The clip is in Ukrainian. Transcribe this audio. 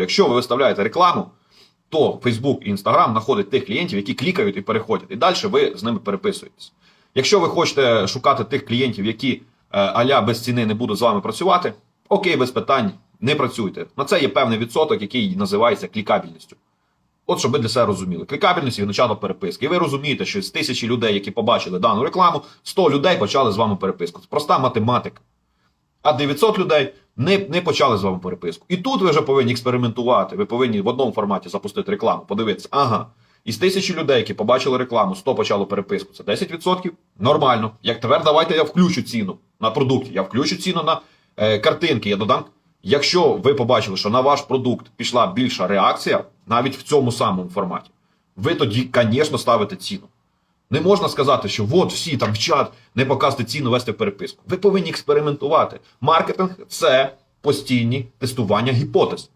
Якщо ви виставляєте рекламу, то Facebook і Instagram знаходять тих клієнтів, які клікають і переходять. І далі ви з ними переписуєтесь. Якщо ви хочете шукати тих клієнтів, які е, аля без ціни не будуть з вами працювати, окей, без питань, не працюйте. На це є певний відсоток, який називається клікабельністю. От щоб ви для себе розуміли. Клікабельність від начала переписки. І ви розумієте, що з тисячі людей, які побачили дану рекламу, 100 людей почали з вами переписку. Це проста математика. А 900 людей не, не почали з вами переписку. І тут ви вже повинні експериментувати. Ви повинні в одному форматі запустити рекламу, подивитися, ага. Із тисячі людей, які побачили рекламу, 100 почало переписку. Це 10%? Нормально. Як тепер давайте я включу ціну на продукт, я включу ціну на е, картинки, я додам. Якщо ви побачили, що на ваш продукт пішла більша реакція, навіть в цьому самому форматі, ви тоді, звісно, ставите ціну. Не можна сказати, що от всі там в чат не показати ціну вести переписку. Ви повинні експериментувати. Маркетинг це постійні тестування гіпотез.